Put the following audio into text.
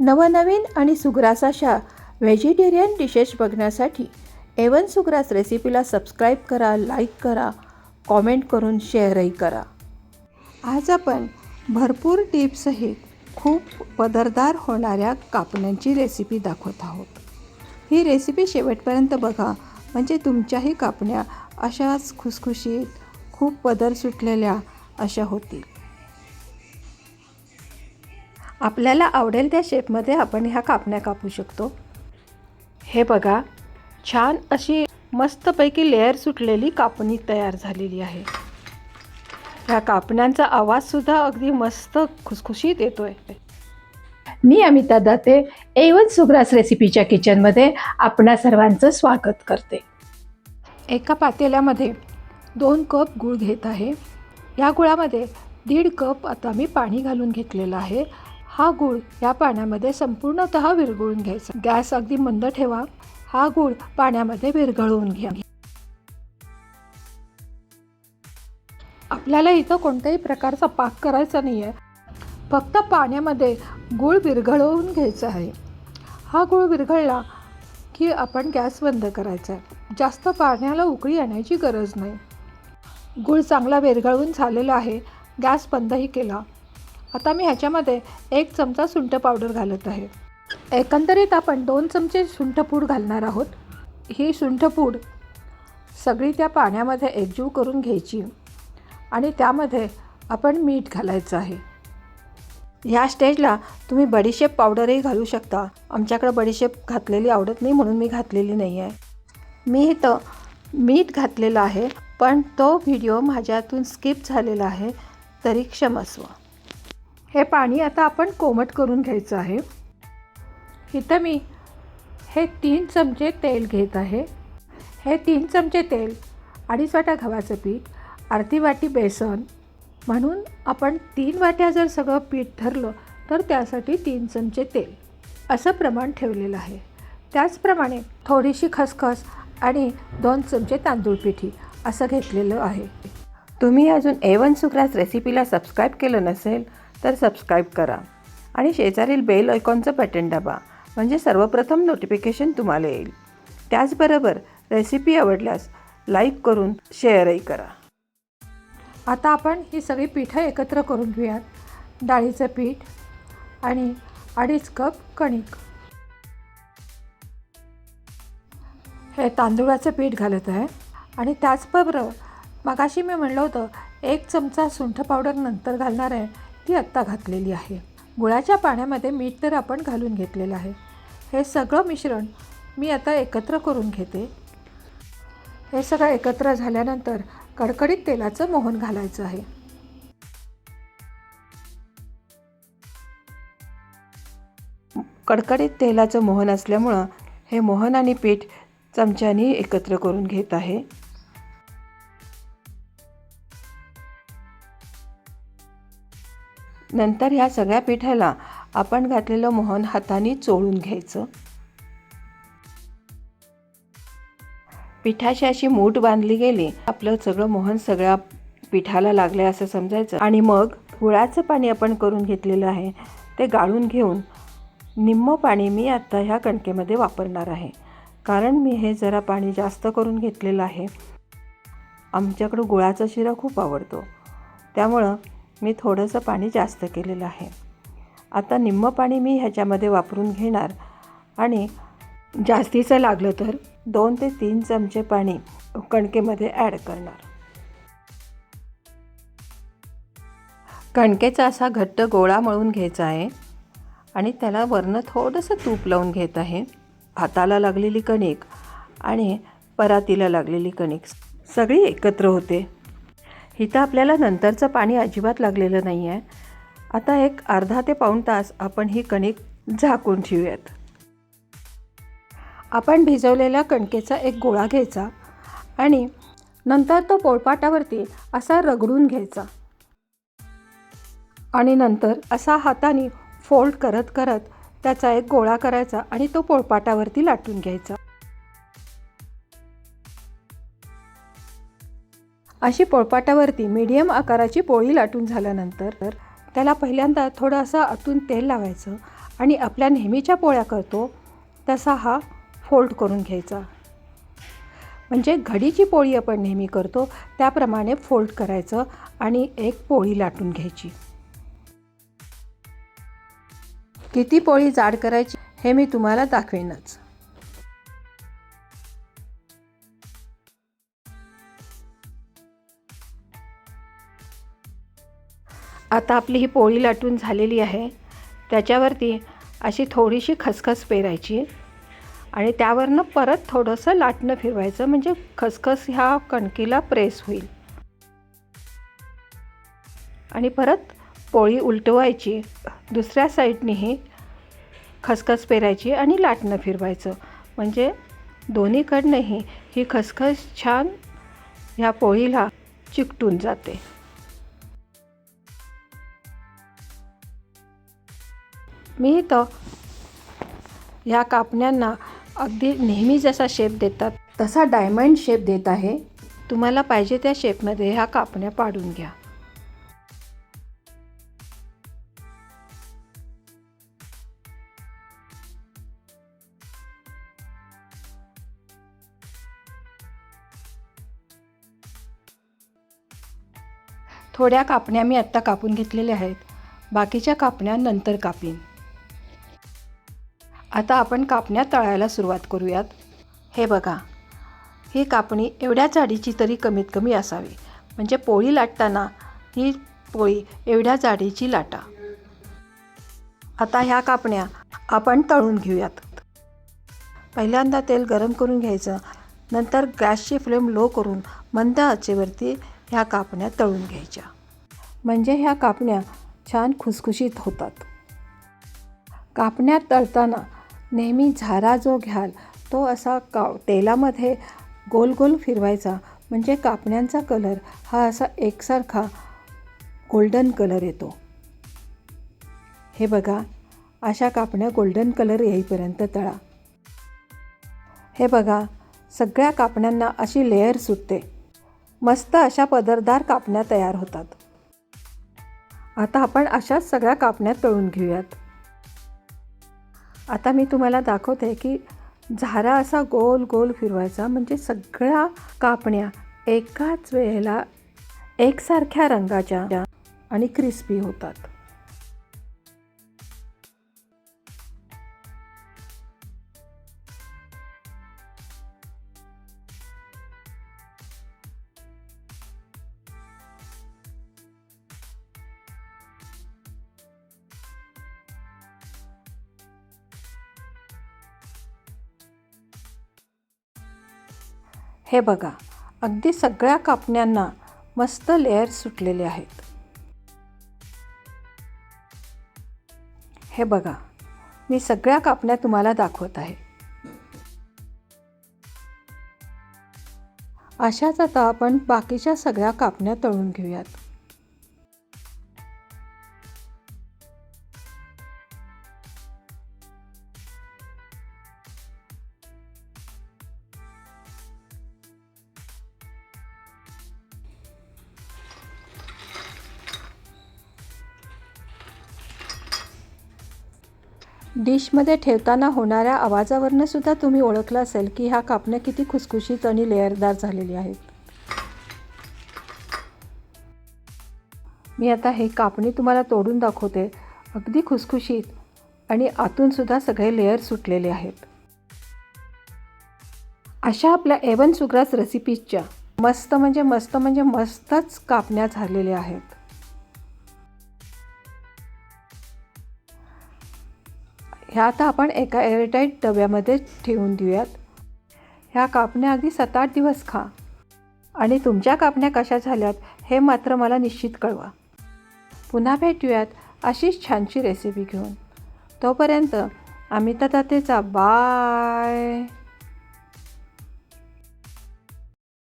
नवनवीन आणि सुग्रास अशा व्हेजिटेरियन डिशेस बघण्यासाठी एवन सुग्रास रेसिपीला सबस्क्राईब करा लाईक करा कॉमेंट करून शेअरही करा. आज आपण भरपूर टिप्ससहित खूप पदरदार होणाऱ्या कापण्यांची रेसिपी दाखवत आहोत. ही रेसिपी शेवटपर्यंत बघा म्हणजे तुमच्याही कापण्या अशाच खुसखुशीत खूप पदर सुटलेल्या अशा होतील. आपल्याला आवडेल त्या शेपमध्ये आपण ह्या कापण्या कापू शकतो. हे बघा छान अशी मस्तपैकी लेअर सुटलेली कापणी तयार झालेली आहे. ह्या कापण्यांचा आवाजसुद्धा अगदी मस्त खुसखुशीत येतो आहे मी अमिता दाते एवन सुग्रास रेसिपीच्या किचनमध्ये आपणा सर्वांचं स्वागत करते. एका पातेल्यामध्ये दोन कप गूळ घेत आहे. या गुळामध्ये दीड कप आता मी पाणी घालून घेतलेलं आहे. हा गूळ या पाण्यामध्ये संपूर्णतः विरघळून घ्यायचा. गॅस अगदी मंद ठेवा. हा गूळ पाण्यामध्ये विरघळवून घ्या. आपल्याला इथं कोणत्याही प्रकारचा पाक करायचा नाही आहे फक्त पाण्यामध्ये गूळ विरघळवून घ्यायचा आहे. हा गूळ विरघळला की आपण गॅस बंद करायचा आहे. जास्त पाण्याला उकळी आणायची गरज नाही. गूळ चांगला विरघळून झालेला आहे. गॅस बंदही केला. आता मी ह्याच्यामध्ये एक चमचा सुंठ पावडर घालत आहे. एकंदरीत आपण दोन चमचे सुंठपूड घालणार आहोत. ही सुंठपूड सगळी त्या पाण्यामध्ये एकजीव करून घ्यायची आणि त्यामध्ये आपण मीठ घालायचं आहे. ह्या स्टेजला तुम्ही बडीशेप पावडरही घालू शकता. आमच्याकडं बडीशेप घातलेली आवडत नाही म्हणून मी घातलेली नाही आहे. मी इथं मीठ घातलेलं आहे पण तो व्हिडिओ माझ्यातून स्किप झालेला आहे तरी क्षमस्व हे पाणी आता आपण कोमट करून घ्यायचं आहे. इथं मी हे तीन चमचे तेल घेत आहे. हे तीन चमचे तेल अडीच वाटा गव्हाचं पीठ अर्धी वाटी बेसन म्हणून आपण तीन वाट्या जर सगळं पीठ धरलं तर त्यासाठी तीन चमचे तेल. असं प्रमाण ठेवलेलं आहे. त्याचप्रमाणे थोडीशी खसखस आणि दोन चमचे तांदूळ पिठी असं घेतलेलं आहे. तुम्ही अजून एवन सुग्रास रेसिपीला सबस्क्राईब केलं नसेल तर सबस्क्राईब करा. आणि शेजारील बेल आयकॉनचं बटन दाबा म्हणजे सर्वप्रथम नोटिफिकेशन तुम्हाला येईल. त्याचबरोबर रेसिपी आवडल्यास लाईक करून शेअरही करा. आता आपण ही सगळी पिठं एकत्र करून घेऊयात. डाळीचं पीठ आणि अडीच कप कणिक. हे तांदूळाचं पीठ घालत आहे. आणि त्याचबरोबर मगाशी मी म्हणलं होतं एक चमचा सुंठ पावडर नंतर घालणार आहे. ती आत्ता घातलेली आहे. गुळाच्या पाण्यामध्ये मीठ तर आपण घालून घेतलेलं आहे. हे सगळं मिश्रण मी आता एकत्र करून घेते. हे सगळं एकत्र झाल्यानंतर कडकडीत तेलाचं मोहन घालायचं आहे. कडकडीत तेलाचं मोहन असल्यामुळं हे मोहन आणि पीठ चमच्यानी एकत्र करून घेत आहे. नंतर ह्या सगळ्या पिठाला आपण घातलेलं मोहन हाताने चोळून घ्यायचं. पिठाशी अशी मूठ बांधली गेली आपलं सगळं मोहन सगळ्या पिठाला लागलं असं समजायचं. आणि मग गुळाचं पाणी आपण करून घेतलेलं आहे ते गाळून घेऊन निम्म पाणी मी आत्ता ह्या कणकेमध्ये वापरणार आहे. कारण मी हे जरा पाणी जास्त करून घेतलेलं आहे. आमच्याकडं गुळाचा शिरा खूप आवडतो. त्यामुळं मी थोडंसं पाणी जास्त केलेलं आहे. आता निम्म पाणी मी ह्याच्यामध्ये वापरून घेणार आणि जास्तीचं लागलं तर दोन ते तीन चमचे पाणी कणकेमध्ये ॲड करणार. कणकेचा असा घट्ट गोळा मळून घ्यायचा आहे आणि त्याला वरनं थोडंसं तूप लावून घेत आहे. हाताला लागलेली कणिक आणि परातीला लागलेली कणिक सगळी एकत्र होते. इथं आपल्याला नंतरचं पाणी अजिबात लागलेलं नाही आहे आता एक अर्धा ते पाऊण तास आपण ही कणिक झाकून ठेवूयात. आपण भिजवलेल्या कणकेचा एक गोळा घ्यायचा आणि नंतर तो पोळपाटावरती असा रगडून घ्यायचा. आणि नंतर असा हाताने फोल्ड करत करत त्याचा एक गोळा करायचा आणि तो पोळपाटावरती लाटून घ्यायचा. अशी पोळपाटावरती मीडियम आकाराची पोळी लाटून झाल्यानंतर त्याला पहिल्यांदा थोडंसं आतून तेल लावायचं आणि आपल्या नेहमीच्या पोळ्या करतो तसा हा फोल्ड करून घ्यायचा. म्हणजे घडीची पोळी आपण नेहमी करतो त्याप्रमाणे फोल्ड करायचं आणि एक पोळी लाटून घ्यायची. किती पोळी जाड करायची हे मी तुम्हाला दाखवेनच. आता आपली ही पोळी लाटून झालेली आहे. त्याच्यावरती अशी थोडीशी खसखस पेरायची. आणि त्यावरनं परत थोडंसं लाटणं फिरवायचं. म्हणजे खसखस ह्या कणकीला प्रेस होईल. आणि परत पोळी उलटवायची. दुसऱ्या साईडनेही खसखस पेरायची आणि लाटणं फिरवायचं. म्हणजे दोन्हीकडनंही ही खसखस छान ह्या पोळीला चिकटून जाते. मी इथं ह्या कापण्यांना अगदी नेहमी जसा शेप देतात. तसा डायमंड शेप देत आहे. तुम्हाला पाहिजे त्या शेपमध्ये ह्या कापण्या पाडून घ्या. थोड्या कापण्या मी आत्ता कापून घेतलेल्या आहेत. बाकीच्या कापण्या नंतर कापीन. आता आपण कापण्या तळायला सुरुवात करूयात. हे बघा ही कापणी एवढ्या जाडीची तरी कमीत कमी असावी. म्हणजे पोळी लाटताना ही पोळी एवढ्या जाडीची लाटा. आता ह्या कापण्या आपण तळून घेऊयात. पहिल्यांदा तेल गरम करून घ्यायचं नंतर गॅसची फ्लेम लो करून मंद आचेवरती ह्या कापण्या तळून घ्यायच्या. म्हणजे ह्या कापण्या छान खुसखुशीत होतात. कापण्या तळताना नेहमी झारा जो घ्याल तो असा का तेलामध्ये गोल गोल फिरवायचा. म्हणजे कापण्यांचा कलर हा असा एकसारखा गोल्डन कलर येतो. हे बघा अशा कापण्या गोल्डन कलर येईपर्यंत तळा. हे बघा सगळ्या कापण्यांना अशी लेअर सुटते. मस्त अशा पदरदार कापण्या तयार होतात. आता आपण अशाच सगळ्या कापण्या तळून घेऊयात. आता मी तुम्हाला दाखवते की झारा असा गोल गोल फिरवायचा म्हणजे सगळ्या कापण्या एकाच वेळेला एकसारख्या रंगाच्या आणि क्रिस्पी होतात. हे बघा अगदी सगळ्या कापण्यांना मस्त लेअर सुटलेले आहेत. हे बघा मी सगळ्या कापण्या तुम्हाला दाखवत आहे. अशाच आता आपण बाकीच्या सगळ्या कापण्या तळून घेऊयात. डिशमध्ये ठेवताना होणाऱ्या आवाजावरनं सुद्धा तुम्ही ओळखलं असेल की ह्या कापण्या किती खुसखुशीत आणि लेअरदार झालेली आहेत. मी आता हे कापणी तुम्हाला तोडून दाखवते. अगदी खुसखुशीत आणि आतूनसुद्धा सगळे लेअर सुटलेले आहेत. अशा आपल्या एवन सुग्रास रेसिपीजच्या मस्त म्हणजे मस्त म्हणजे मस्तच कापण्या झालेल्या आहेत. ह्या आता आपण एका एअरटाईट डब्यामध्ये ठेवून देऊयात. ह्या कापण्या अगदी सात आठ दिवस खा. आणि तुमच्या कापण्या कशा झाल्यात हे मात्र मला निश्चित कळवा. पुन्हा भेटूयात अशीच छानशी रेसिपी घेऊन. तोपर्यंत अमिता तर बाय